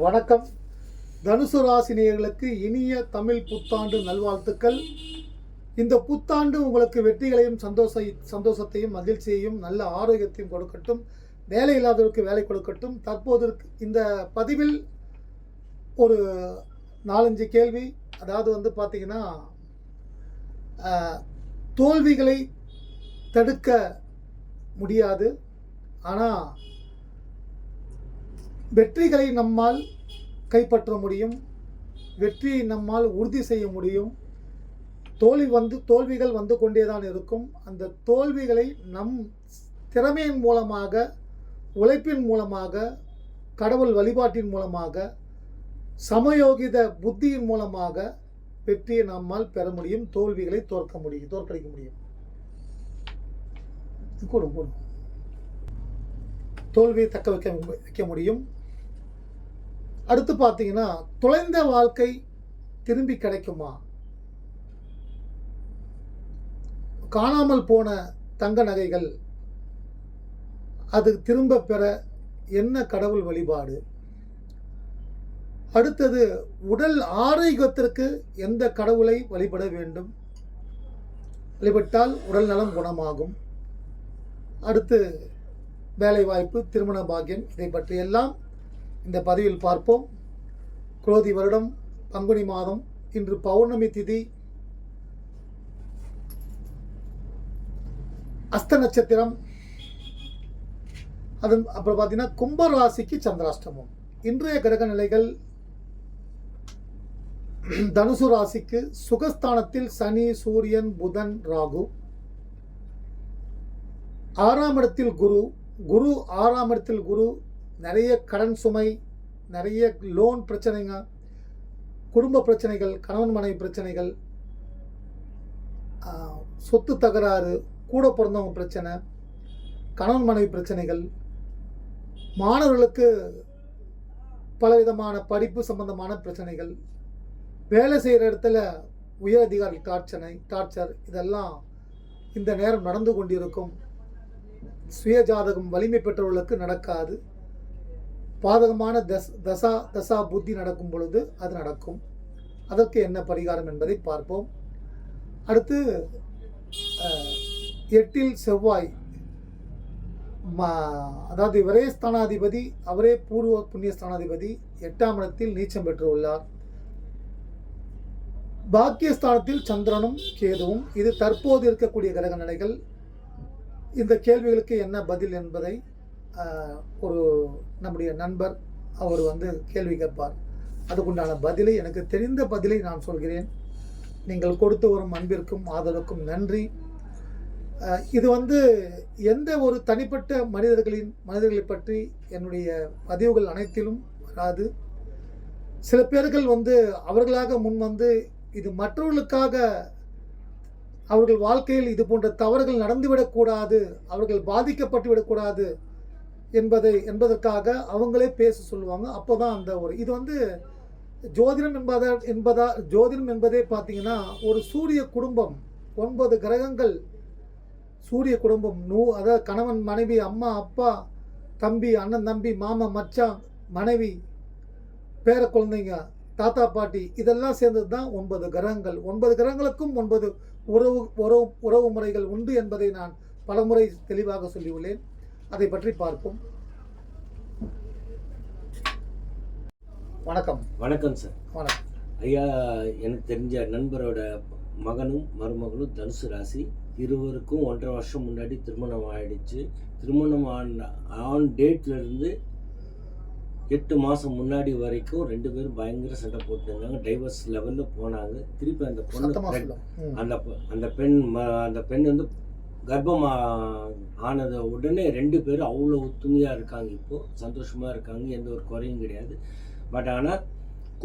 வணக்கம். தனுசு ராசினியர்களுக்கு இனிய தமிழ் புத்தாண்டு நல்வாழ்த்துக்கள். இந்த புத்தாண்டு உங்களுக்கு வெற்றிகளையும் சந்தோஷ சந்தோஷத்தையும் மகிழ்ச்சியையும் நல்ல ஆரோக்கியத்தையும் கொடுக்கட்டும். வேலை இல்லாதவருக்கு வேலை கொடுக்கட்டும். தற்போது இந்த பதிவில் ஒரு நாலஞ்சு கேள்வி. அதாவது வந்து பார்த்தீங்கன்னா தோல்விகளை தடுக்க முடியாது. ஆனால் வெற்றிகளை நம்மால் கைப்பற்ற முடியும். வெற்றியை நம்மால் உறுதி செய்ய முடியும். தோல்வி வந்து தோல்விகள் வந்து கொண்டே தான் இருக்கும். அந்த தோல்விகளை நம் திறமையின் மூலமாக உழைப்பின் மூலமாக கடவுள் வழிபாட்டின் மூலமாக சமயோகித புத்தியின் மூலமாக வெற்றியை நம்மால் பெற முடியும். தோல்விகளை தோற்க முடியும் தோற்கடிக்க முடியும். கூடும் கூடும். தோல்வியை தக்க வைக்க வைக்க முடியும். அடுத்து பார்த்தீங்கன்னா தொலைந்த வாழ்க்கை திரும்பி கிடைக்குமா? காணாமல் போன தங்க நகைகள் அது திரும்ப பெற என்ன கடவுள் வழிபாடு? அடுத்தது உடல் ஆரோக்கியத்திற்கு எந்த கடவுளை வழிபட வேண்டும்? வழிபட்டால் உடல் நலம் குணமாகும். அடுத்து வேலைவாய்ப்பு திருமண பாக்கியம் இதை பற்றியெல்லாம் இந்த பதிவில் பார்ப்போம். குரோதி வருடம் பங்குனி மாதம் இன்று பௌர்ணமி திதி. அஸ்த நட்சத்திரம். அது அப்புறம் பார்த்தீங்கன்னா கும்பராசிக்கு சந்திராஷ்டமம். இன்றைய கிரக நிலைகள் தனுசு ராசிக்கு சுகஸ்தானத்தில் சனி சூரியன் புதன் ராகு. ஆறாம் இடத்தில் குரு குரு ஆறாம் இடத்தில் குரு நிறைய கடன் சுமை நிறைய லோன் பிரச்சனைங்க குடும்ப பிரச்சனைகள் கணவன் மனைவி பிரச்சனைகள் சொத்து தகராறு கூட பிறந்தவங்க பிரச்சனை கணவன் மனைவி பிரச்சனைகள் மாணவர்களுக்கு பலவிதமான படிப்பு சம்பந்தமான பிரச்சனைகள் வேலை செய்கிற இடத்துல உயர் அதிகாரி டார்ச்சனை டார்ச்சர் இதெல்லாம் இந்த நேரம் நடந்து கொண்டிருக்கும். சுய ஜாதகம் வலிமை பெற்றவர்களுக்கு நடக்காது. பாதகமான தஸ் தசா தசா புத்தி நடக்கும் பொழுது அது நடக்கும். அதற்கு என்ன பரிகாரம் என்பதை பார்ப்போம். அடுத்து எட்டில் செவ்வாய். ம- அதாவது இவரே ஸ்தானாதிபதி அவரே பூர்வ புண்ணிய ஸ்தானாதிபதி எட்டாம் இடத்தில் நீச்சம் பெற்றுள்ளார். பாக்கியஸ்தானத்தில் சந்திரனும் கேதுவும். இது தற்போது இருக்கக்கூடிய கிரக நிலைகள் இந்த கேள்விகளுக்கு என்ன பதில் என்பதை ஒரு நம்முடைய நண்பர் அவர் வந்து கேள்வி கேட்பார். அதுக்குண்டான பதிலை எனக்கு தெரிந்த பதிலை நான் சொல்கிறேன். நீங்கள் கொடுத்து வரும் அன்பிற்கும் ஆதரவுக்கும் நன்றி. இது வந்து எந்த ஒரு தனிப்பட்ட மனிதர்களின் மனிதர்களை பற்றி என்னுடைய பதிவுகள் அனைத்திலும் வராது. சில பேர்கள் வந்து அவர்களாக முன் வந்து இது மற்றவர்களுக்காக அவர்கள் வாழ்க்கையில் இது போன்ற தவறுகள் நடந்துவிடக்கூடாது அவர்கள் பாதிக்கப்பட்டு விடக்கூடாது என்பதை என்பதற்காக அவங்களே பேச சொல்லுவாங்க. அப்போ தான் அந்த ஒரு இது வந்து ஜோதிடம் என்பதா என்பதா ஜோதிடம் என்பதே பார்த்தீங்கன்னா ஒரு சூரிய குடும்பம் ஒன்பது கிரகங்கள். சூரிய குடும்பம் நூ அதாவது கணவன் மனைவி அம்மா அப்பா தம்பி அண்ணன் தம்பி மாமா மச்சான் மனைவி பேர குழந்தைங்க தாத்தா பாட்டி இதெல்லாம் சேர்ந்தது தான் ஒன்பது கிரகங்கள். ஒன்பது கிரகங்களுக்கும் ஒன்பது உறவு உறவு உறவு முறைகள் உண்டு என்பதை நான் பலமுறை தெளிவாக சொல்லியுள்ளேன். அதை பற்றி பார்ப்போம். வணக்கம். வணக்கம் சார். வணக்கம். ஐயா எனக்கு தெரிஞ்ச நண்பரோட மகனும் மருமகளும் தனுசு ராசி. இருவருக்கும் ஒன்றரை வருஷம் முன்னாடி திருமணம் ஆயிடுச்சு. திருமணம் ஆன ஆன் டேட்ல இருந்து எட்டு மாதம் முன்னாடி வரைக்கும் ரெண்டு பேரும் பயங்கர சண்டை போட்டுருந்தாங்க. டைவர்ஸ் லெவலில் போனாங்க. திருப்பி அந்த பொண்ணு. அந்த அந்த பெண் அந்த பெண் வந்து கர்ப்பம் ஆனது உடனே ரெண்டு பேரும் அவ்வளோ ஒத்துமையாக இருக்காங்க இப்போ. சந்தோஷமாக இருக்காங்க எந்த ஒரு குறையும் கிடையாது. பட் ஆனால்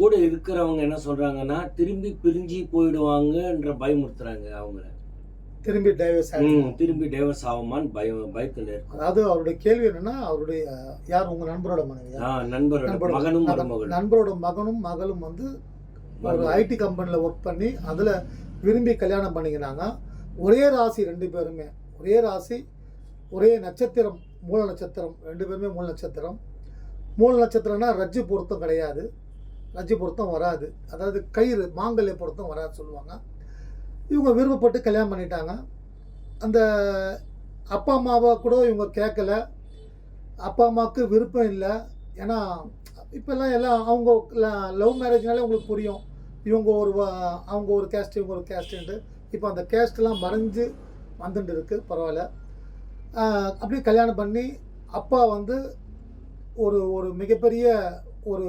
கூட இருக்கிறவங்க என்ன சொல்கிறாங்கன்னா திரும்பி பிரிஞ்சு போயிடுவாங்கன்ற பயமுறுத்துறாங்க அவங்கள. திரும்பி டைவர்ஸ் திரும்பி டைவர்ஸ் ஆகுமான்னு பயம் பயத்தில் இருக்கும். அதாவது அவருடைய கேள்வி என்னன்னா அவருடைய யார் உங்க நண்பரோட மனைவியா? ஆ நண்பரோட மகனும் நண்பரோட மகனும் மகளும் வந்து ஒரு. ஐடி கம்பெனியில் ஒர்க் பண்ணி அதில் விரும்பி கல்யாணம் பண்ணிக்கினாங்க. ஒரே ராசி ரெண்டு பேருமே ஒரே ராசி ஒரே நட்சத்திரம் மூல நட்சத்திரம். ரெண்டு பேருமே மூல நட்சத்திரம். மூல நட்சத்திரம்னா ரஜ்ஜு பொருத்தம் கிடையாது. ரஜ்ஜு பொருத்தம் வராது. அதாவது கயிறு மாங்கல்ய பொருத்தம் வராது சொல்லுவாங்க. இவங்க விருப்பப்பட்டு கல்யாணம் பண்ணிட்டாங்க. அந்த அப்பா அம்மாவை கூட இவங்க கேட்கல. அப்பா அம்மாவுக்கு விருப்பம் இல்லை. ஏன்னா இப்போல்லாம் எல்லாம் அவங்க லவ் மேரேஜ்னாலே உங்களுக்கு புரியும். இவங்க ஒரு அவங்க ஒரு கேஸ்ட் இவங்க ஒரு கேஸ்ட்டுன்ட்டு இப்போ அந்த கேஸ்ட்லாம் மறைஞ்சு வந்துட்டு இருக்குது பரவாயில்ல அப்படியே கல்யாணம் பண்ணி அப்பா வந்து ஒரு ஒரு மிகப்பெரிய ஒரு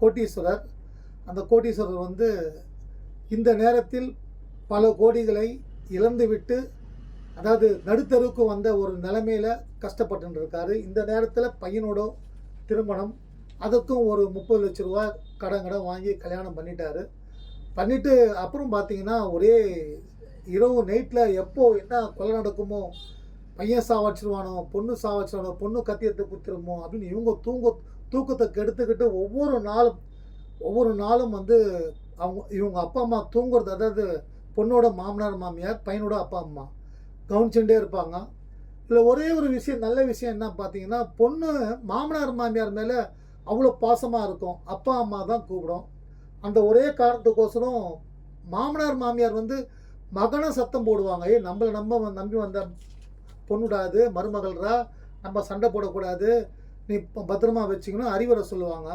கோட்டீஸ்வரர். அந்த கோட்டீஸ்வரர் வந்து இந்த நேரத்தில் பல கோடிகளை இழந்துவிட்டு அதாவது நடுத்தருக்கு வந்த ஒரு நிலைமையில் கஷ்டப்பட்டு இருக்காரு இந்த நேரத்தில் பையனோட திருமணம் அதுக்கும் ஒரு முப்பது லட்ச ரூபா கடன் கடன் வாங்கி கல்யாணம் பண்ணிட்டாரு. பண்ணிட்டு அப்புறம் பார்த்தீங்கன்னா ஒரே இரவு நைட்டில் எப்போ என்ன கொலை நடக்குமோ பையன் சாவச்சிருவானோ பொண்ணு சாவச்சிருவானோ பொண்ணு கத்தியத்தை குத்திருமோ அப்படின்னு இவங்க தூங்க தூக்கத்தை கெடுத்துக்கிட்டு ஒவ்வொரு நாளும் ஒவ்வொரு நாளும் வந்து அவங்க இவங்க அப்பா அம்மா தூங்குறது அதாவது பொண்ணோட மாமனார் மாமியார் பையனோட அப்பா அம்மா கவனிச்சுட்டே இருப்பாங்க. இல்லை ஒரே ஒரு விஷயம் நல்ல விஷயம் என்ன பார்த்தீங்கன்னா பொண்ணு மாமனார் மாமியார் மேலே அவ்வளோ பாசமாக இருக்கும். அப்பா அம்மா தான் கூப்பிடும். அந்த ஒரே காரணத்துக்கோசரம் மாமனார் மாமியார் வந்து மகனை சத்தம் போடுவாங்க. ஏ நம்மளை நம்ம நம்பி வந்த பொண்ணுடாது மருமகள்ரா நம்ம சண்டை போடக்கூடாது நீ பத்திரமா வச்சுக்கணும் அறிவுரை சொல்லுவாங்க.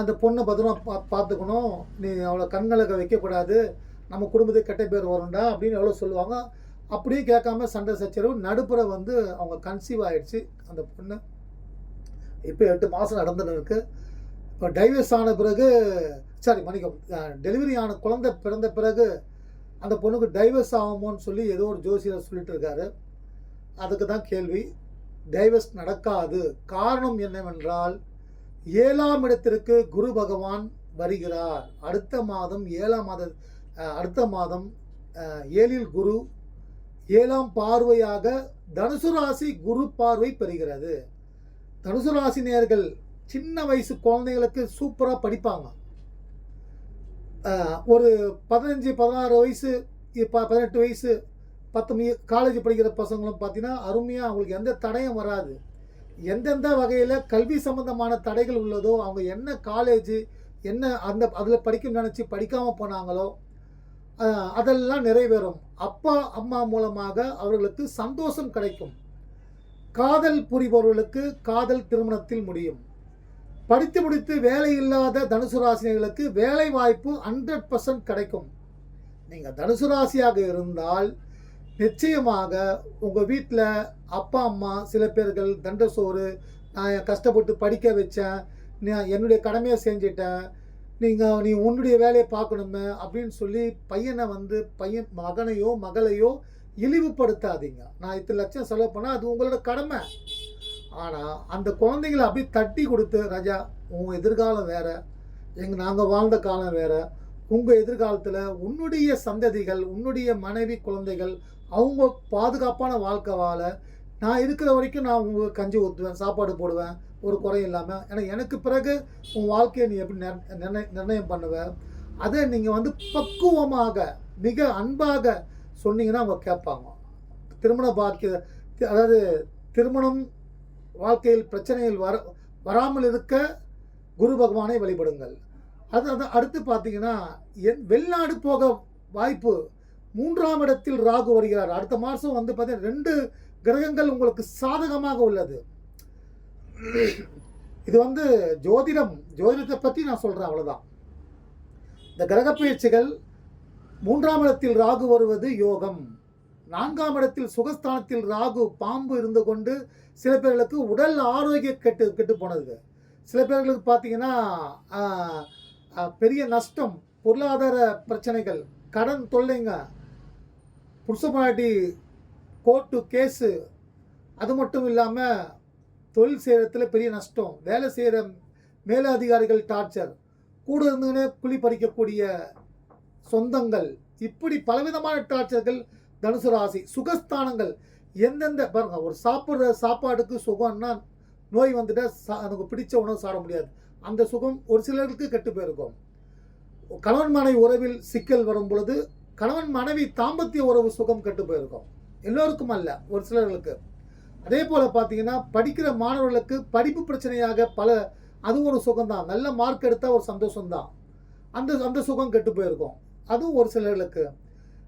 அந்த பொண்ணை பத்திரமா பா பார்த்துக்கணும். நீ அவளை கண்களுக்கு வைக்கக்கூடாது. நம்ம குடும்பத்துக்கு கெட்ட பேர் வரும்டா அப்படின்னு எவ்வளோ சொல்லுவாங்க. அப்படியே கேட்காம சண்டை சச்சரவு நடுப்புற வந்து அவங்க கன்சீவ் ஆகிடுச்சு அந்த பொண்ணு. இப்போ எட்டு மாதம் நடந்துன்னு இருக்கு இப்போ டைவர்ஸ் ஆன பிறகு சாரி மன்னிக்கும் டெலிவரி ஆன குழந்தை பிறந்த பிறகு அந்த பொண்ணுக்கு டைவர்ஸ் ஆகுமோன்னு சொல்லி ஏதோ ஒரு ஜோசியர் சொல்லிட்டு இருக்காரு. அதுக்கு தான் கேள்வி. டைவர்ஸ் நடக்காது. காரணம் என்னவென்றால் ஏழாம் இடத்திற்கு குரு பகவான் வருகிறார். அடுத்த மாதம் ஏழாம் மாத அடுத்த மாதம் ஏழில் குரு ஏழாம் பார்வையாக தனுசு ராசி குரு பார்வை பெறுகிறது. தனுசு ராசி நேர்கள் சின்ன வயசு குழந்தைகளுக்கு சூப்பராக படிப்பாங்க. ஒரு பதினஞ்சு பதினாறு வயசு இப்போ பதினெட்டு வயசு பத்து காலேஜ் படிக்கிற பசங்களும் பார்த்தீங்கன்னா அருமையாக அவங்களுக்கு எந்த தடையும் வராது. எந்தெந்த வகையில் கல்வி சம்பந்தமான தடைகள் உள்ளதோ அவங்க என்ன காலேஜ் என்ன அந்த அதில் படிக்க நினச்சி படிக்காமல் போனாங்களோ அதெல்லாம் நிறைவேறும். அப்பா அம்மா மூலமாக அவர்களுக்கு சந்தோஷம் கிடைக்கும். காதல் புரிபவர்களுக்கு காதல் திருமணத்தில் முடியும். படித்து முடித்து வேலை இல்லாத தனுசு ராசினியர்களுக்கு வேலை வாய்ப்பு ஹண்ட்ரட் பர்சன்ட் கிடைக்கும். நீங்கள் தனுசு ராசியாக இருந்தால் நிச்சயமாக உங்கள் வீட்டில் அப்பா அம்மா சில பேர்கள் தண்டசோறு நான் என் கஷ்டப்பட்டு படிக்க வச்சேன் நான் என்னுடைய கடமையை செஞ்சிட்டேன் நீங்கள் நீ உன்னுடைய வேலையை பார்க்கணுமே அப்படின்னு சொல்லி பையனை வந்து பையன் மகனையோ மகளையோ இழிவுபடுத்தாதீங்க. நான் இத்தனை லட்சம் செலவு பண்ணால் அது உங்களோட கடமை. ஆனால் அந்த குழந்தைங்களை அப்படியே தட்டி கொடுத்து ராஜா உங்கள் எதிர்காலம் வேறு எங்கள் நாங்கள் வாழ்ந்த காலம் வேறு. உங்கள் எதிர்காலத்தில் உன்னுடைய சந்ததிகள் உன்னுடைய மனைவி குழந்தைகள் அவங்க பாதுகாப்பான வாழ்க்கை வாழ நான் இருக்கிற வரைக்கும் நான் உங்களுக்கு கஞ்சி ஊற்றுவேன் சாப்பாடு போடுவேன் ஒரு குறையும் இல்லாமல் ஏன்னா எனக்கு பிறகு உன் வாழ்க்கையை நீ எப்படி நிர்ணய நிர்ணயம் பண்ணுவ? அதை நீங்கள் வந்து பக்குவமாக மிக அன்பாக சொன்னீங்கன்னா அவங்க கேட்பாங்க. திருமண பாக்கிய அதாவது திருமணம் வாழ்க்கையில் பிரச்சனைகள் வர வராமல் இருக்க குரு பகவானை வழிபடுங்கள். அது அது அடுத்து பார்த்தீங்கன்னா என் வெளிநாடு போக வாய்ப்பு மூன்றாம் இடத்தில் ராகு வருகிறார். அடுத்த மாதம் வந்து பார்த்தீங்கன்னா ரெண்டு கிரகங்கள் உங்களுக்கு சாதகமாக உள்ளது. இது வந்து ஜோதிடம் ஜோதிடத்தை பற்றி நான் சொல்கிறேன் அவ்வளோதான் இந்த கிரக பயிற்சிகள் மூன்றாம் இடத்தில் ராகு வருவது யோகம். நான்காம் இடத்தில் சுகஸ்தானத்தில் ராகு பாம்பு இருந்து கொண்டு சில பேர்களுக்கு உடல் ஆரோக்கியம் கெட்டு கெட்டு போனது சில பேர்களுக்கு பார்த்தீங்கன்னா பெரிய நஷ்டம் பொருளாதார பிரச்சனைகள் கடன் தொல்லைங்க. புருஷமாட்டி கோர்ட்டு கேஸு அது மட்டும் இல்லாமல் தொழில் செய்கிறதுல பெரிய நஷ்டம். வேலை செய்கிற மேலதிகாரிகள் டார்ச்சர் கூட இருந்துக்கினே குழி பறிக்கக்கூடிய சொந்தங்கள் இப்படி பலவிதமான டார்ச்சர்கள் தனுசு ராசி சுகஸ்தானங்கள் எந்தெந்த பாருங்க ஒரு சாப்பிட்ற சாப்பாடுக்கு சுகம்னா நோய் வந்துட்டால் சா எனக்கு பிடிச்ச உணவு சாப்பிட முடியாது. அந்த சுகம் ஒரு சிலருக்கு கெட்டு போயிருக்கும். கணவன் மனைவி உறவில் சிக்கல் வரும் பொழுது கணவன் மனைவி தாம்பத்திய உறவு சுகம் கெட்டு போயிருக்கும். எல்லோருக்கும் அல்ல ஒரு சிலர்களுக்கு. அதே போல் பார்த்தீங்கன்னா படிக்கிற மாணவர்களுக்கு படிப்பு பிரச்சனையாக பல அது ஒரு சுகம்தான். நல்ல மார்க் எடுத்தால் ஒரு சந்தோஷம்தான். அந்த அந்த சுகம் கெட்டு போயிருக்கும். அதுவும் ஒரு சிலர்களுக்கு.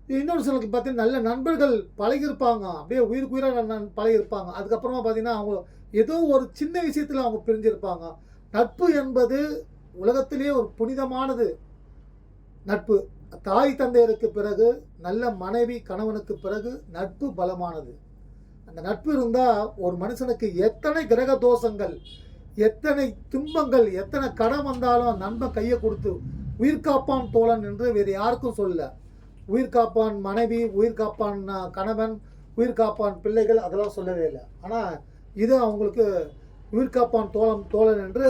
இன்னொரு சிலருக்கு பார்த்தீங்கன்னா நல்ல நண்பர்கள் பழகியிருப்பாங்க. அப்படியே உயிருக்கு உயிராக பழகியிருப்பாங்க. அதுக்கப்புறமா பார்த்தீங்கன்னா அவங்க ஏதோ ஒரு சின்ன விஷயத்தில் அவங்க பிரிஞ்சிருப்பாங்க. நட்பு என்பது உலகத்திலேயே ஒரு புனிதமானது. நட்பு தாய் தந்தையருக்கு பிறகு நல்ல மனைவி கணவனுக்கு பிறகு நட்பு பலமானது. அந்த நட்பு இருந்தால் ஒரு மனுஷனுக்கு எத்தனை கிரக தோஷங்கள் எத்தனை துன்பங்கள் எத்தனை கடன் வந்தாலும் நண்பன் கையை கொடுத்து உயிர் காப்பான் தோழன் என்று வேறு யாருக்கும் சொல்ல உயிர் காப்பான் மனைவி உயிர் காப்பான் கணவன் உயிர் காப்பான் பிள்ளைகள் அதெல்லாம் சொல்லவே இல்லை. ஆனால் இது அவங்களுக்கு உயிர் காப்பான் தோழம் தோழன் என்று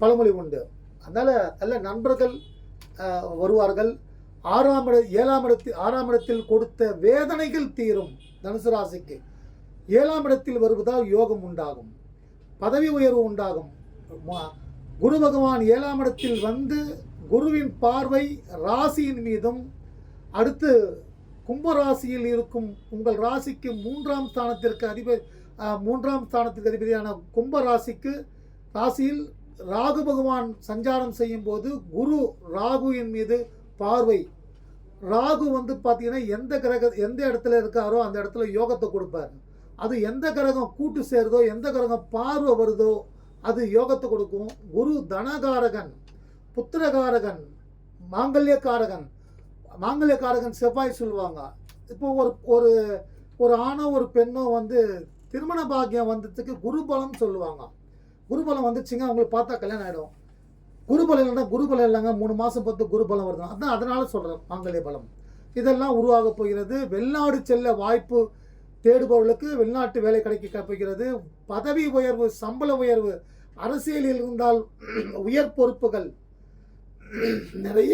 பழமொழி உண்டு. அதனால் நல்ல நண்பர்கள் வருவார்கள். ஆறாம் இட ஏழாம் இடத்தில் ஆறாம் இடத்தில் கொடுத்த வேதனைகள் தீரும் தனுசு ராசிக்கு. ஏழாம் இடத்தில் வருவதால் யோகம் உண்டாகும். பதவி உயர்வு உண்டாகும். குரு பகவான் ஏழாம் இடத்தில் வந்து குருவின் பார்வை ராசியின் மீதும் அடுத்து கும்பராசியில் இருக்கும் உங்கள் ராசிக்கு மூன்றாம் ஸ்தானத்திற்கு அதிபதி மூன்றாம் ஸ்தானத்திற்கு அதிபதியான கும்பராசிக்கு ராசியில் ராகு பகவான் சஞ்சாரம் செய்யும் போது குரு ராகுவின் மீது பார்வை. ராகு வந்து பார்த்தீங்கன்னா எந்த கிரக எந்த இடத்துல இருக்காரோ அந்த இடத்துல யோகத்தை கொடுப்பார். அது எந்த கிரகம் கூட்டு சேருதோ எந்த கிரகம் பார்வை வருதோ அது யோகத்தை கொடுக்கும். குரு தனகாரகன். புத்திரகாரகன் மாங்கல்யக்காரகன். மாங்கல்யக்காரகன் செவ்வாய் சொல்லுவாங்க. இப்போ ஒரு ஒரு ஒரு ஆணோ ஒரு பெண்ணோ வந்து திருமண பாக்கியம் வந்ததுக்கு குருபலம் சொல்லுவாங்க. குருபலம் வந்துச்சுங்க அவங்களுக்கு பார்த்தா கல்யாணம் ஆகிடும் குருபலம் இல்லைன்னா குருபலம் இல்லைங்க மூணு மாதம் பார்த்து குருபலம் வருது அதான் அதனால சொல்கிறேன் மாங்கல்ய பலம். இதெல்லாம் உருவாக போகிறது வெளிநாடு செல்ல வாய்ப்பு தேடுபவர்களுக்கு வெளிநாட்டு வேலை கிடைக்க போகிறது பதவி உயர்வு சம்பள உயர்வு அரசியலில் இருந்தால் உயர் பொறுப்புகள் நிறைய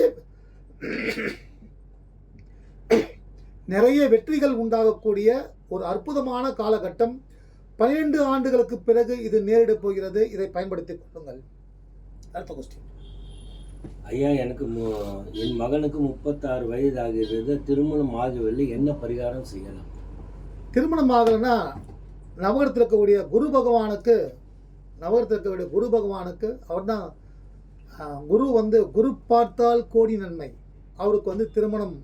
நிறைய வெற்றிகள் உண்டாகக்கூடிய ஒரு அற்புதமான காலகட்டம். பன்னிரண்டு ஆண்டுகளுக்கு பிறகு இது நேரிடப் போகிறது. இதை பயன்படுத்திக் கொள்ளுங்கள். அடுத்த கொஸ்டின் ஐயா எனக்கு என் மகனுக்கு முப்பத்தாறு வயது ஆகிறது திருமணம் ஆகவில்லை. என்ன பரிகாரம் செய்யலாம்? திருமணம் ஆகலைன்னா நவகரத்தில் இருக்கக்கூடிய குரு பகவானுக்கு நவகரத்தில் இருக்கக்கூடிய குரு பகவானுக்கு அவர் தான் குரு வந்து குரு பார்த்தால் கோடி நன்மை. அவருக்கு வந்து திருமணம்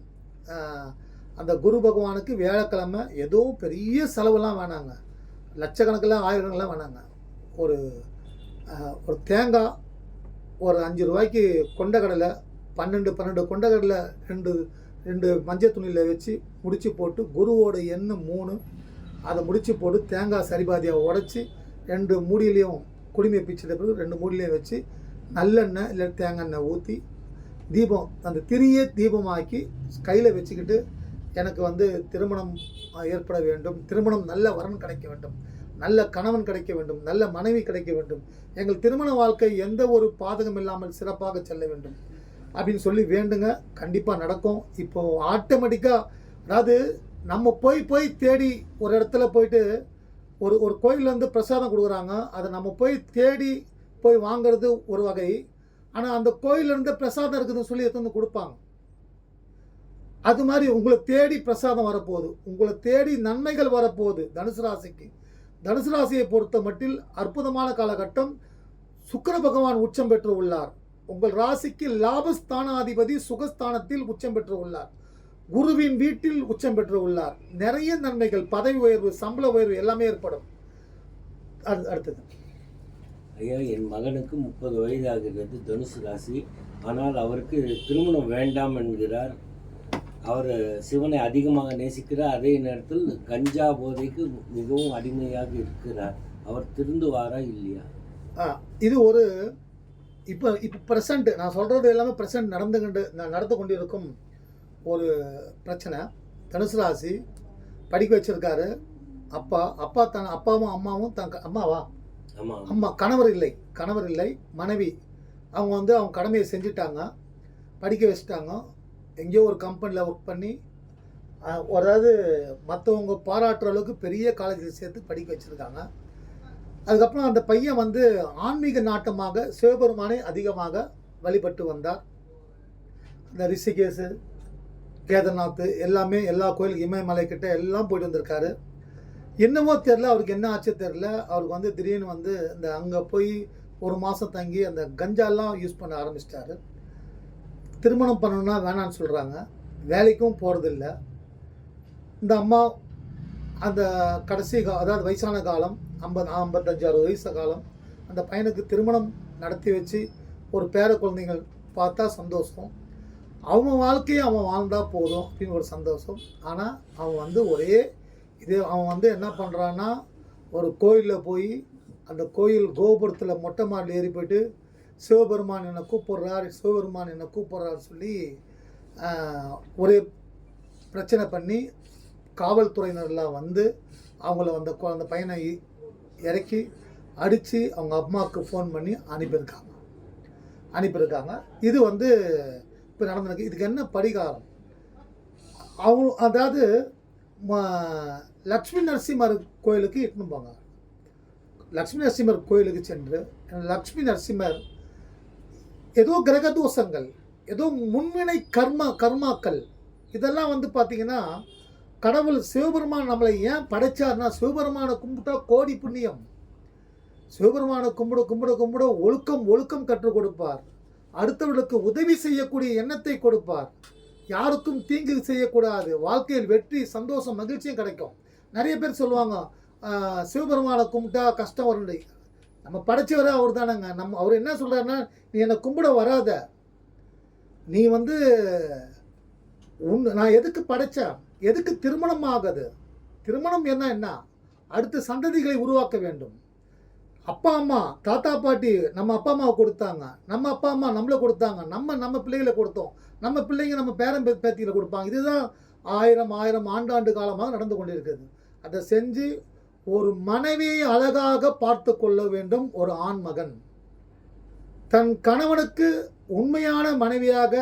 அந்த குரு பகவானுக்கு வியாழக்கிழமை ஏதோ பெரிய செலவெல்லாம் வேணாங்க. லட்சக்கணக்கில் ஆயிரக்கணக்கெலாம் வேணாங்க. ஒரு ஒரு தேங்காய் ஒரு அஞ்சு ரூபாய்க்கு கொண்டக்கடலை பன்னெண்டு பன்னெண்டு கொண்டக்கடலை ரெண்டு ரெண்டு மஞ்சள் துணியில் வச்சு முடித்து போட்டு குருவோட எண்ணெய் மூணு. அதை முடித்து போட்டு தேங்காய் சரிபாதியாக உடச்சி ரெண்டு மூடியிலையும் குடிமை பிச்சுட்ட பிறகு ரெண்டு மூடிலையும் வச்சு நல்லெண்ணெய் இல்லை தேங்காய் எண்ணெய் ஊற்றி தீபம் அந்த திரியே தீபமாக்கி கையில் வச்சுக்கிட்டு எனக்கு வந்து திருமணம் ஏற்பட வேண்டும். திருமணம் நல்ல வரன் கிடைக்க வேண்டும். நல்ல கணவன் கிடைக்க வேண்டும். நல்ல மனைவி கிடைக்க வேண்டும். எங்கள் திருமண வாழ்க்கை எந்த ஒரு பாதகம் இல்லாமல் சிறப்பாக செல்ல வேண்டும். அப்படின்னு சொல்லி வேண்டுங்க. கண்டிப்பாக நடக்கும். இப்போது ஆட்டோமேட்டிக்காக அதாவது நம்ம போய் போய் தேடி ஒரு இடத்துல போயிட்டு ஒரு ஒரு கோயிலேருந்து பிரசாதம் கொடுக்குறாங்க. அதை நம்ம போய் தேடி போய் வாங்குறது ஒரு வகை. ஆனால் அந்த கோயிலேருந்து பிரசாதம் இருக்குதுன்னு சொல்லி எடுத்து வந்து கொடுப்பாங்க. அது மாதிரி உங்களை தேடி பிரசாதம் வரப்போகுது. உங்களை தேடி நன்மைகள் வரப்போகுது தனுசு ராசிக்கு. தனுசு ராசியை பொறுத்த மட்டில் அற்புதமான காலகட்டம். சுக்கர பகவான் உச்சம் பெற்று உள்ளார். உங்கள் ராசிக்கு லாபஸ்தானாதிபதி சுகஸ்தானத்தில் உச்சம் பெற்று உள்ளார். குருவின் வீட்டில் உச்சம் பெற்று உள்ளார். நிறைய நன்மைகள் பதவி உயர்வு சம்பள உயர்வு எல்லாமே ஏற்படும். அடுத்தது. ஐயா என் மகனுக்கு முப்பது வயதாகிறது தனுசு ராசி. ஆனால் அவருக்கு திருமணம் வேண்டாம் என்கிறார். அவர் சிவனை அதிகமாக நேசிக்கிறார். அதே நேரத்தில் கஞ்சா போதைக்கு மிகவும் அடிமையாக இருக்கிறார். அவர் திருந்துவாரா இல்லையா? இது ஒரு இப்போ இப்போ ப்ரெசண்ட் நான் சொல்கிறது எல்லாமே ப்ரெசண்ட் நடந்து கொண்டு நடந்து கொண்டிருக்கும் ஒரு பிரச்சனை. தனுசு ராசி படிக்க வச்சுருக்காரு. அப்பா அப்பா தன் அப்பாவும் அம்மாவும் தன் அம்மாவா? ஆமாம் கணவர் இல்லை கணவர் இல்லை மனைவி. அவங்க வந்து அவங்க கடமையை செஞ்சுட்டாங்க படிக்க வச்சுட்டாங்க. எங்கேயோ ஒரு கம்பெனியில் ஒர்க் பண்ணி அதாவது மற்றவங்க பாராட்டுற அளவுக்கு பெரிய காலேஜில் சேர்த்து படிக்க வச்சுருக்காங்க. அதுக்கப்புறம் அந்த பையன் வந்து ஆன்மீக நாட்டமாக சிவபெருமானை அதிகமாக வழிபட்டு வந்தார். இந்த ரிஷிகேஷு கேதர்நாத் எல்லாமே எல்லா கோயில் இமயமலை கிட்ட எல்லாம் போயிட்டு வந்திருக்காரு. என்னமோ தெரில அவருக்கு என்ன ஆச்சு தெரில அவருக்கு வந்து திடீர்னு வந்து இந்த அங்கே போய் ஒரு மாதம் தங்கி அந்த கஞ்சாலாம் யூஸ் பண்ண ஆரம்பிச்சிட்டாரு. திருமணம் பண்ணணும்னா வேணான்னு சொல்கிறாங்க வேலைக்கும் போகிறதில்ல இந்த அம்மா அந்த கடைசி கா அதாவது வயசான காலம் ஐம்பது ஐம்பத்தஞ்சாறு வயசு காலம் அந்த பையனுக்கு திருமணம் நடத்தி வச்சு ஒரு பேர குழந்தைகள் பார்த்தா சந்தோஷம். அவன் வாழ்க்கையை அவன் வாழ்ந்தால் போதும் அப்படின்னு ஒரு சந்தோஷம். ஆனால் அவன் வந்து ஒரே இது அவன் வந்து என்ன பண்ணுறான்னா ஒரு கோயிலில் போய் அந்த கோயில் கோபுரத்தில் மொட்டை மாடில் ஏறி போயிட்டு சிவபெருமான் என்னை கூப்பிட்றார் சிவபெருமான் என்னை கூப்பிட்றாரு சொல்லி ஒரே பிரச்சனை பண்ணி காவல்துறையினர்லாம் வந்து அவங்கள அந்த அந்த பையனை இறக்கி அடித்து அவங்க அம்மாவுக்கு ஃபோன் பண்ணி அனுப்பியிருக்காங்க. அனுப்பியிருக்காங்க. இது வந்து இப்போ நடந்திருக்கு. இதுக்கு என்ன படிகாரம் அவங்க அதாவது லக்ஷ்மி நரசிம்மர் கோயிலுக்கு இட்டுன்னு போங்க. லக்ஷ்மி நரசிம்மர் கோயிலுக்கு சென்று லக்ஷ்மி நரசிம்மர் ஏதோ கிரக தோஷங்கள் ஏதோ முன்வினை கர்ம கர்மாக்கள் இதெல்லாம் வந்து பார்த்தீங்கன்னா கடவுள் சிவபெருமான் நம்மளை ஏன் படைச்சார்னா சிவபெருமானை கும்பிட்டா கோடி புண்ணியம். சிவபெருமானை கும்பிட கும்பிட கும்பிட ஒழுக்கம் ஒழுக்கம் கற்றுக் கொடுப்பார். அடுத்தவர்களுக்கு உதவி செய்யக்கூடிய எண்ணத்தை கொடுப்பார். யாருக்கும் தீங்கு செய்யக்கூடாது. வாழ்க்கையில் வெற்றி சந்தோஷம் மகிழ்ச்சியும் கிடைக்கும். நிறைய பேர் சொல்லுவாங்க சிவபெருமானை கும்பிட்டா கஷ்டம் வரும் நம்ம படைச்சவரே அவர் தானேங்க நம்ம அவர் என்ன சொல்கிறாருன்னா நீ என்னை கும்பிட வராத. நீ வந்து உன் நான் எதுக்கு படைத்தேன் எதுக்கு திருமணம் ஆகுது? திருமணம் என்ன என்ன? அடுத்த சந்ததிகளை உருவாக்க வேண்டும். அப்பா அம்மா தாத்தா பாட்டி நம்ம அப்பா அம்மாவை கொடுத்தாங்க. நம்ம அப்பா அம்மா நம்மளை கொடுத்தாங்க. நம்ம நம்ம பிள்ளைகளை கொடுத்தோம். நம்ம பிள்ளைங்க நம்ம பேரன் பேத்திகளை கொடுப்பாங்க. இதுதான் ஆயிரம் ஆயிரம் ஆண்டாண்டு காலமாக நடந்து கொண்டிருக்கிறது. அதை செஞ்சு ஒரு மனைவியை அழகாக பார்த்து கொள்ள வேண்டும் ஒரு ஆண் மகன். தன் கணவனுக்கு உண்மையான மனைவியாக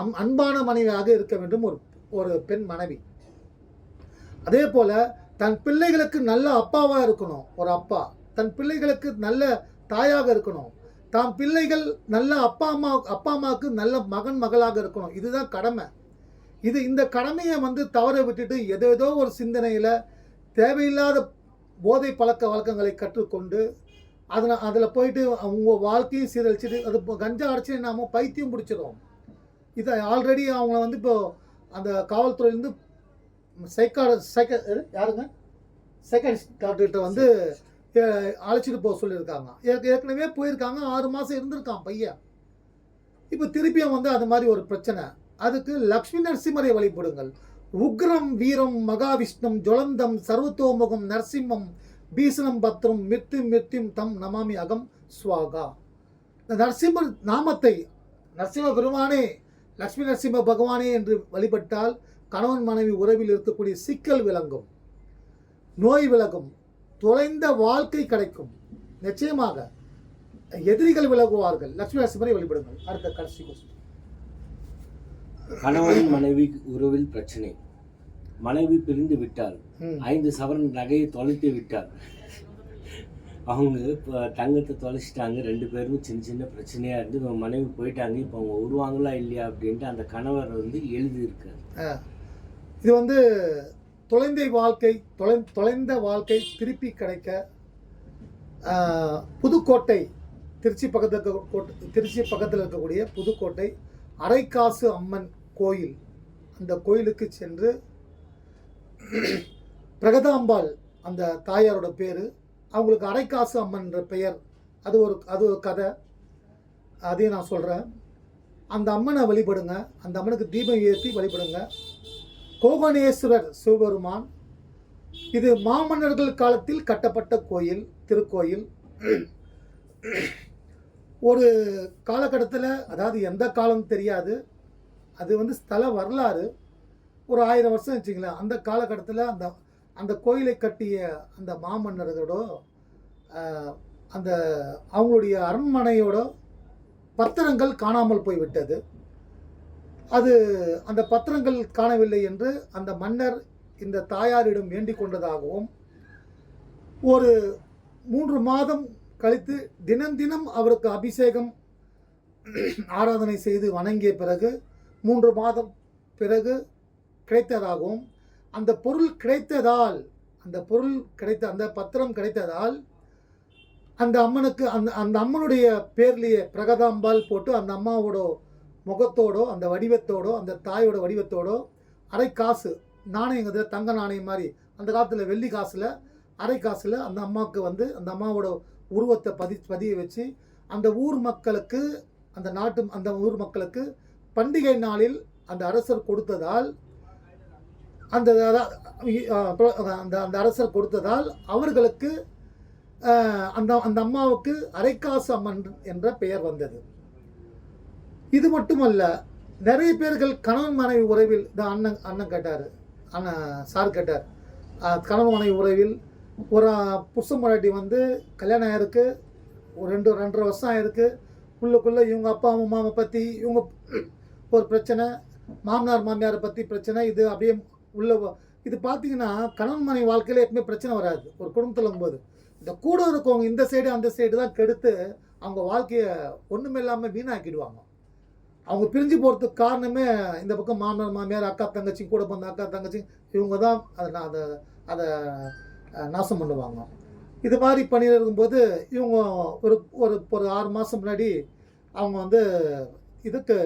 அம் அன்பான மனைவியாக இருக்க வேண்டும் ஒரு ஒரு பெண் மனைவி. அதே போல் தன் பிள்ளைகளுக்கு நல்ல அப்பாவாக இருக்கணும் ஒரு அப்பா. தன் பிள்ளைகளுக்கு நல்ல தாயாக இருக்கணும். தான் பிள்ளைகள் நல்ல அப்பா அம்மா அப்பா அம்மாவுக்கு நல்ல மகன் மகளாக இருக்கணும். இதுதான் கடமை. இது இந்த கடமையை வந்து தவற விட்டுட்டு ஏதோ ஏதோ ஒரு சிந்தனையில் தேவையில்லாத போதை பழக்க வழக்கங்களை கற்றுக்கொண்டு அதில் அதில் போயிட்டு அவங்க வாழ்க்கையும் சீரழிச்சிட்டு அது கஞ்சா அடைச்சி நாம பைத்தியம் பிடிச்சிடும் இதை ஆல்ரெடி அவங்கள வந்து இப்போ அந்த காவல்துறையிலேருந்து சைக்காட சைக்க யாருங்க? செகண்ட் டாக்டர்கிட்ட வந்து அழைச்சிட்டு போக சொல்லியிருக்காங்க. ஏற்கனவே போயிருக்காங்க ஆறு மாதம் இருந்திருக்கான் பையன். இப்போ திருப்பியும் வந்து அது மாதிரி ஒரு பிரச்சனை. அதுக்கு லக்ஷ்மி நரசிம்மரை வழிபடுங்கள். உக்ரம் வீரம் மகாவிஷ்ணம் ஜொலந்தம் சர்வத்தோமுகம் நரசிம்மம் பீசனம் பத்ரம் மிர்த்தி மிர்த்திம் தம் நமாமி அகம் ஸ்வாகா இந்த நரசிம்மர் நாமத்தை நரசிம்ம பெருமானே லக்ஷ்மி நரசிம்ம பகவானே என்று வழிபட்டால் கணவன் மனைவி உறவில் இருக்கக்கூடிய சிக்கல் விளங்கும். நோய் விலகும். தொலைந்த வாழ்க்கை கிடைக்கும். நிச்சயமாக எதிரிகள் விலகுவார்கள். லட்சுமி நரசிம்மரை வழிபடுங்கள். அடுத்த கடைசி கொஸ்டின் கணவன் மனைவி உறவில் பிரச்சனை. மனைவி பிரிந்து விட்டார் ஐந்து சவரன் நகையை தொலைத்து விட்டார் அவங்க இப்போ தங்கத்தை தொலைச்சிட்டாங்க. ரெண்டு பேருமே சின்ன சின்ன பிரச்சனையாக இருந்து இவங்க மனைவி போயிட்டாங்க. இப்போ அவங்க வருவாங்களா இல்லையா அப்படின்ட்டு அந்த கணவர் வந்து எழுதியிருக்காரு. இது வந்து தொலைந்த வாழ்க்கை தொலை தொலைந்த வாழ்க்கை திருப்பி கிடைக்க புதுக்கோட்டை திருச்சி பக்கத்தில் இருக்க திருச்சி பக்கத்தில் இருக்கக்கூடிய புதுக்கோட்டை அரைக்காசு அம்மன் கோயில். அந்த கோயிலுக்கு சென்று பிரகதாம்பாள் அந்த தாயாரோட பேர் அவங்களுக்கு அரைக்காசு அம்மன்ற பெயர். அது ஒரு அது ஒரு கதை. அதையும் நான் சொல்கிறேன் அந்த அம்மனை வழிபடுங்க. அந்த அம்மனுக்கு தீபம் ஏற்றி வழிபடுங்க. கோகணேஸ்வரர் சிவபெருமான் இது மாமன்னர்கள் காலத்தில் கட்டப்பட்ட கோயில் திருக்கோயில். ஒரு காலகட்டத்தில் அதாவது எந்த காலம் தெரியாது அது வந்து ஸ்தல வரலாறு ஒரு ஆயிரம் வருஷம் வச்சுங்களேன் அந்த காலகட்டத்தில் அந்த அந்த கோயிலை கட்டிய அந்த மாமன்னர்களோட அந்த அவங்களுடைய அரண்மனையோட பத்திரங்கள் காணாமல் போய்விட்டது. அது அந்த பத்திரங்கள் காணவில்லை என்று அந்த மன்னர் இந்த தாயாரிடம் வேண்டிக் கொண்டதாகவும் ஒரு மூன்று மாதம் கழித்து தினம் தினம் அவருக்கு அபிஷேகம் ஆராதனை செய்து வணங்கிய பிறகு மூன்று மாதம் பிறகு கிடைத்ததாகவும் அந்த பொருள் கிடைத்ததால் அந்த பொருள் கிடைத்த அந்த பத்திரம் கிடைத்ததால் அந்த அம்மனுக்கு அந்த அந்த அம்மனுடைய பேர்லேயே பிரகதாம்பால் போட்டு அந்த அம்மாவோட முகத்தோடோ அந்த வடிவத்தோடோ அந்த தாயோட வடிவத்தோடோ அரை காசு. நாணயங்கிறது தங்க நாணயம் மாதிரி. அந்த காலத்தில் வெள்ளி காசில் அரை காசில் அந்த அம்மாவுக்கு வந்து அந்த அம்மாவோட உருவத்தை பதி பதிய வச்சு அந்த ஊர் மக்களுக்கு அந்த நாட்டு அந்த ஊர் மக்களுக்கு பண்டிகை நாளில் அந்த அரசர் கொடுத்ததால் அந்த அந்த அந்த அரசர் கொடுத்ததால் அவர்களுக்கு அந்த அந்த அம்மாவுக்கு அரைக்காசு அம்மன் என்ற பெயர் வந்தது. இது மட்டுமல்ல நிறைய பேர்கள் கணவன் மனைவி உறவில் இந்த அண்ணன் அண்ணன் கேட்டார் அண்ணன் சார் கேட்டார். கணவன் மனைவி உறவில் ஒரு புருஷ முன்னாடி வந்து கல்யாணம் ஆயிருக்கு ஒரு ரெண்டு ரெண்டரை வருஷம் ஆயிருக்கு. உள்ளுக்குள்ளே இவங்க அப்பா அம்மாவை பற்றி இவங்க ஒரு பிரச்சனை. மாமனார் மாமியாரை பற்றி பிரச்சனை. இது அப்படியே உள்ள இது பார்த்தீங்கன்னா கணவன் மனைவி வாழ்க்கையில் எப்பவுமே பிரச்சனை வராது. ஒரு குடும்பத்தில் போது இந்த கூட இருக்கவங்க இந்த சைடு அந்த சைடு தான் கெடுத்து அவங்க வாழ்க்கையை ஒன்றுமில்லாமல் வீணாக்கிடுவாங்க. அவங்க பிரிஞ்சு போகிறதுக்கு காரணமே இந்த பக்கம் மாமனார் மாமியார் அக்கா தங்கச்சி கூட பிறந்த அக்கா தங்கச்சி இவங்க தான் அதை நான் அதை அதை நாசம் பண்ணுவாங்க. இது மாதிரி பணியில் இருக்கும்போது இவங்க ஒரு ஒரு ஒரு ஆறு மாதம் முன்னாடி அவங்க வந்து இதுக்கு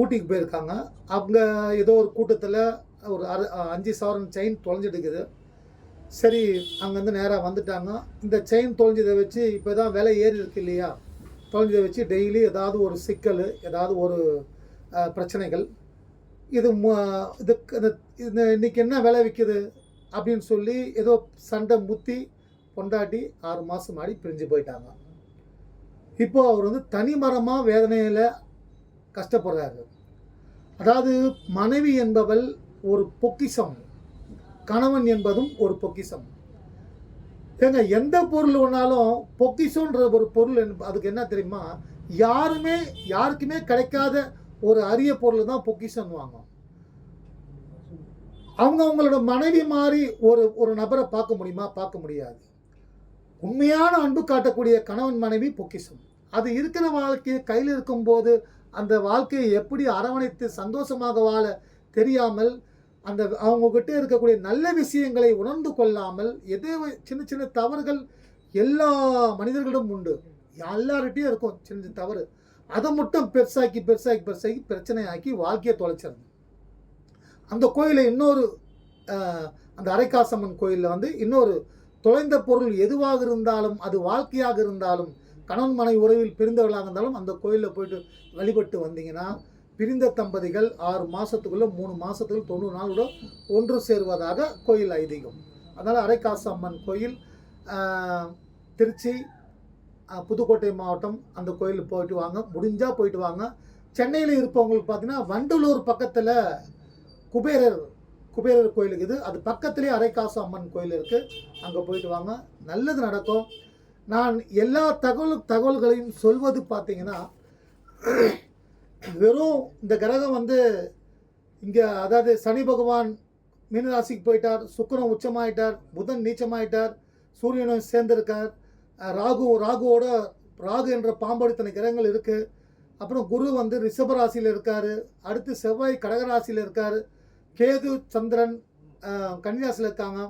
ஊட்டிக்கு போயிருக்காங்க. அவங்க ஏதோ ஒரு கூட்டத்தில் ஒரு அரை அஞ்சு சவரன் செயின் தொலைஞ்சிட்டுக்குது. சரி அங்கேருந்து நேராக வந்துட்டாங்க. இந்த செயின் தொலைஞ்சதை வச்சு இப்போ தான் விலை ஏறி இருக்கு இல்லையா? தொலைஞ்சதை வச்சு டெய்லி ஏதாவது ஒரு சிக்கல் ஏதாவது ஒரு பிரச்சனைகள் இது இதுக்கு இந்த இந்த இன்னைக்கு என்ன விலை விற்கிது அப்படின்னு சொல்லி ஏதோ சண்டை முத்தி பொண்டாட்டி ஆறு மாதம் ஆடி பிரிஞ்சு போயிட்டாங்க. இப்போ அவர் வந்து தனிமரமாக வேதனையில் கஷ்டப்படுறாரு. அதாவது மனைவி என்பவள் ஒரு பொக்கிஷம் கணவன் என்பதும் ஒரு பொக்கிஷம். ஏங்க எந்த பொருள் வேணாலும் பொக்கிஷன்ற ஒரு பொருள் அதுக்கு என்ன தெரியுமா? யாருமே யாருக்குமே கிடைக்காத ஒரு அரிய பொருள் தான் பொக்கிஷன்வாங்க அவங்க அவங்களோட மனைவி மாதிரி ஒரு ஒரு நபரை பார்க்க முடியுமா? பார்க்க முடியாது. உண்மையான அன்பு காட்டக்கூடிய கணவன் மனைவி பொக்கிஷம். அது இருக்கிற வாழ்க்கையை கையில் இருக்கும்போது அந்த வாழ்க்கையை எப்படி அரவணைத்து சந்தோஷமாக வாழ தெரியாமல் அந்த அவங்கக்கிட்ட இருக்கக்கூடிய நல்ல விஷயங்களை உணர்ந்து கொள்ளாமல் எதே சின்ன சின்ன தவறுகள் எல்லா மனிதர்களிடம் உண்டு. எல்லார்கிட்டையும் இருக்கும் சின்ன சின்ன தவறு. அதை மட்டும் பெருசாக்கி பெருசாக்கி பெருசாக்கி பிரச்சனையாக்கி வாழ்க்கையை தொலைச்சிருது அந்த கோயிலை இன்னொரு அந்த அரைக்காசம்மன் கோயிலில் வந்து இன்னொரு தொலைந்த பொருள் எதுவாக இருந்தாலும் அது வாழ்க்கையாக இருந்தாலும் கணவன் மனை உறவில் பிரிந்தவர்களாக இருந்தாலும் அந்த கோயிலில் போயிட்டு வழிபட்டு வந்தீங்கன்னா பிரிந்த தம்பதிகள் ஆறு மாதத்துக்குள்ளே மூணு மாதத்துக்குள்ள தொண்ணூறு நாளோட ஒன்று சேருவதாக கோயில் ஐதீகம். அதனால் அரைக்காசு அம்மன் கோயில் திருச்சி புதுக்கோட்டை மாவட்டம் அந்த கோயிலுக்கு போயிட்டு வாங்க. முடிஞ்சால் போயிட்டு வாங்க. சென்னையில் இருப்பவங்களுக்கு பார்த்தீங்கன்னா வண்டலூர் பக்கத்தில் குபேரர் குபேரர் கோயில் இருக்குது அது பக்கத்துலேயே அரைக்காசு அம்மன் கோயில் இருக்குது அங்கே போயிட்டு வாங்க. நல்லது நடக்கும். நான் எல்லா தகவல் தகவல்களையும் சொல்வது பார்த்தீங்கன்னா வெறும் இந்த கிரகம் வந்து இங்கே அதாவது சனி பகவான் மீனராசிக்கு போயிட்டார் சுக்கிரன் உச்சமாயிட்டார் புதன் நீச்சமாயிட்டார் சூரியனும் சேர்ந்திருக்கார். ராகு ராகுவோட ராகு என்ற பாம்படித்தனை கிரகங்கள் இருக்குது அப்புறம் குரு வந்து ரிஷபராசியில் இருக்கார். அடுத்து செவ்வாய் கடகராசியில் இருக்கார். கேது சந்திரன் கன்னிராசியில் இருக்காங்க.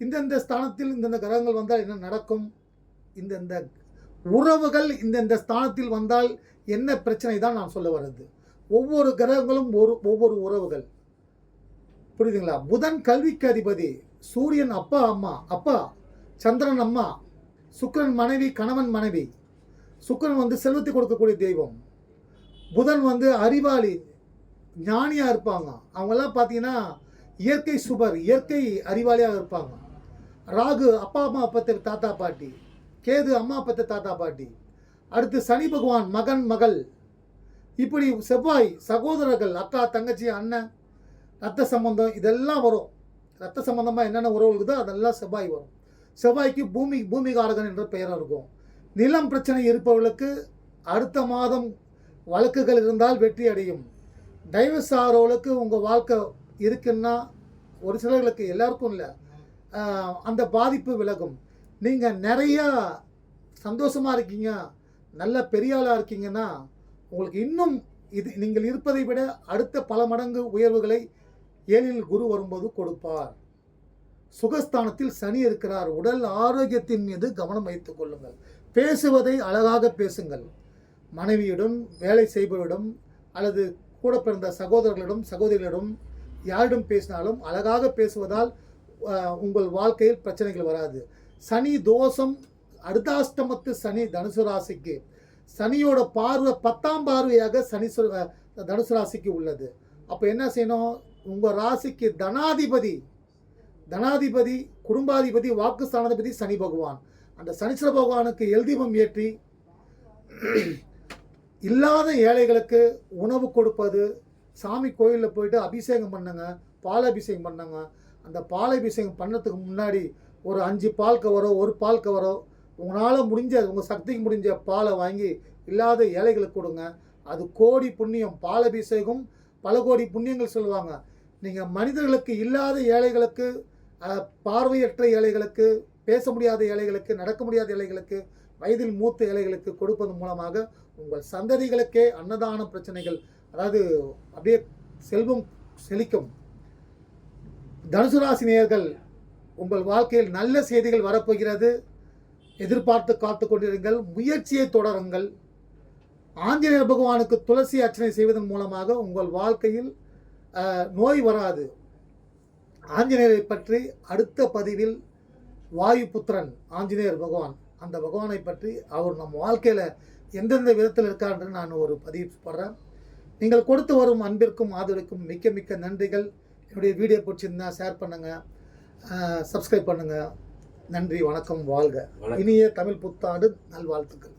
இந்தந்த ஸ்தானத்தில் இந்தந்த கிரகங்கள் வந்தால் என்ன நடக்கும்? இந்தந்த உறவுகள் இந்தந்த ஸ்தானத்தில் வந்தால் என்ன பிரச்சனை தான் நான் சொல்ல வர்றது? ஒவ்வொரு கிரகங்களும் ஒரு ஒவ்வொரு உறவுகள். புரியுதுங்களா? புதன் கல்விக்கு அதிபதி சூரியன் அப்பா அம்மா அப்பா சந்திரன் அம்மா சுக்கரன் மனைவி கணவன் மனைவி. சுக்கிரன் வந்து செல்வத்தை கொடுக்கக்கூடிய தெய்வம். புதன் வந்து அறிவாளி ஞானியாக இருப்பாங்க. அவங்கெல்லாம் பார்த்தீங்கன்னா இயற்கை சுபர் இயற்கை அறிவாளியாக இருப்பாங்க. ராகு அப்பா அம்மா அப்பத்தை தாத்தா பாட்டி. கேது அம்மா பத்த தாத்தா பாட்டி. அடுத்து சனி பகவான் மகன் மகள். இப்படி செவ்வாய் சகோதரர்கள் அக்கா தங்கச்சி அண்ணன் ரத்த சம்பந்தம் இதெல்லாம் வரும். ரத்த சம்பந்தமாக என்னென்ன உறவு இருக்குதோ அதெல்லாம் செவ்வாய் வரும். செவ்வாய்க்கு பூமி பூமிகாரகன் என்ற பெயராக இருக்கும். நிலம் பிரச்சனை இருப்பவர்களுக்கு அடுத்த மாதம் வழக்குகள் இருந்தால் வெற்றி அடையும். டைவர்ஸ் ஆகிறவளுக்கு உங்கள் வாழ்க்கை இருக்குன்னா ஒரு சிலர்களுக்கு எல்லாருக்கும் இல்லை அந்த பாதிப்பு விலகும். நீங்கள் நிறையா சந்தோஷமாக இருக்கீங்க. நல்ல பெரியாளாக இருக்கீங்கன்னா உங்களுக்கு இன்னும் இது நீங்கள் இருப்பதை விட அடுத்த பல மடங்கு உயர்வுகளை ஏழில் குரு வரும்போது கொடுப்பார். சுகஸ்தானத்தில் சனி இருக்கிறார். உடல் ஆரோக்கியத்தின் மீது கவனம் வைத்துக் கொள்ளுங்கள். பேசுவதை அழகாக பேசுங்கள். மனைவியிடம் வேலை செய்பவரிடம் அல்லது கூட பிறந்த சகோதரர்களிடம் சகோதரிகளிடம் யாரிடம் பேசினாலும் அழகாக பேசுவதால் உங்கள் வாழ்க்கையில் பிரச்சனைகள் வராது. சனி தோஷம் அர்த்தாஷ்டமத்து சனி தனுசு ராசிக்கு சனியோட பார்வை பத்தாம் பார்வையாக சனி சொ- தனுசு ராசிக்கு உள்ளது. அப்போ என்ன செய்யணும்? உங்கள் ராசிக்கு தனாதிபதி தனாதிபதி குடும்பாதிபதி வாக்கு ஸ்தானாதிபதி சனி பகவான். அந்த சனீஸ்வர பகவானுக்கு எல்தீபம் ஏற்றி இல்லாத ஏழைகளுக்கு உணவு கொடுப்பது சாமி கோயிலில் போயிட்டு அபிஷேகம் பண்ணுங்க பால் அபிஷேகம் பண்ணுங்க. அந்த பால் அபிஷேகம் பண்ணதுக்கு முன்னாடி ஒரு அஞ்சு பால் கவரோ ஒரு பால் கவரோ உங்களால் முடிஞ்ச உங்கள் சக்திக்கு முடிஞ்ச பாலை வாங்கி இல்லாத ஏழைகளுக்கு கொடுங்க. அது கோடி புண்ணியம் பாலபிஷேகம் பல கோடி புண்ணியங்கள் சொல்லுவாங்க. நீங்கள் மனிதர்களுக்கு இல்லாத ஏழைகளுக்கு பார்வையற்ற ஏழைகளுக்கு பேச முடியாத ஏழைகளுக்கு நடக்க முடியாத ஏழைகளுக்கு வயதில் மூத்த ஏழைகளுக்கு கொடுப்பது மூலமாக உங்கள் சந்ததிகளுக்கே அன்னதான பிரச்சனைகள் அதாவது அப்படியே செல்வம் செழிக்கும். தனுசு ராசி நேயர்கள் உங்கள் வாழ்க்கையில் நல்ல செய்திகள் வரப்போகிறது. எதிர்பார்த்து காத்து கொண்டிருங்கள் முயற்சியை தொடருங்கள். ஆஞ்சநேயர் பகவானுக்கு துளசி அர்ச்சனை செய்வதன் மூலமாக உங்கள் வாழ்க்கையில் நோய் வராது. ஆஞ்சநேயரை பற்றி அடுத்த பதிவில் வாயு புத்திரன் ஆஞ்சநேயர் பகவான் அந்த பகவானை பற்றி அவர் நம் வாழ்க்கையில் எந்தெந்த விதத்தில் இருக்கார்ன்று நான் ஒரு பதிவு படுறேன். நீங்கள் கொடுத்து வரும் அன்பிற்கும் ஆதரவுக்கும் மிக்க மிக்க நன்றிகள். என்னுடைய வீடியோ பிடிச்சிருந்தா ஷேர் பண்ணுங்கள் சப்ஸ்கிரைப் பண்ணுங்கள் நன்றி வணக்கம் வாழ்க. இனிய தமிழ் புத்தாண்டு நல்வாழ்த்துக்கள்.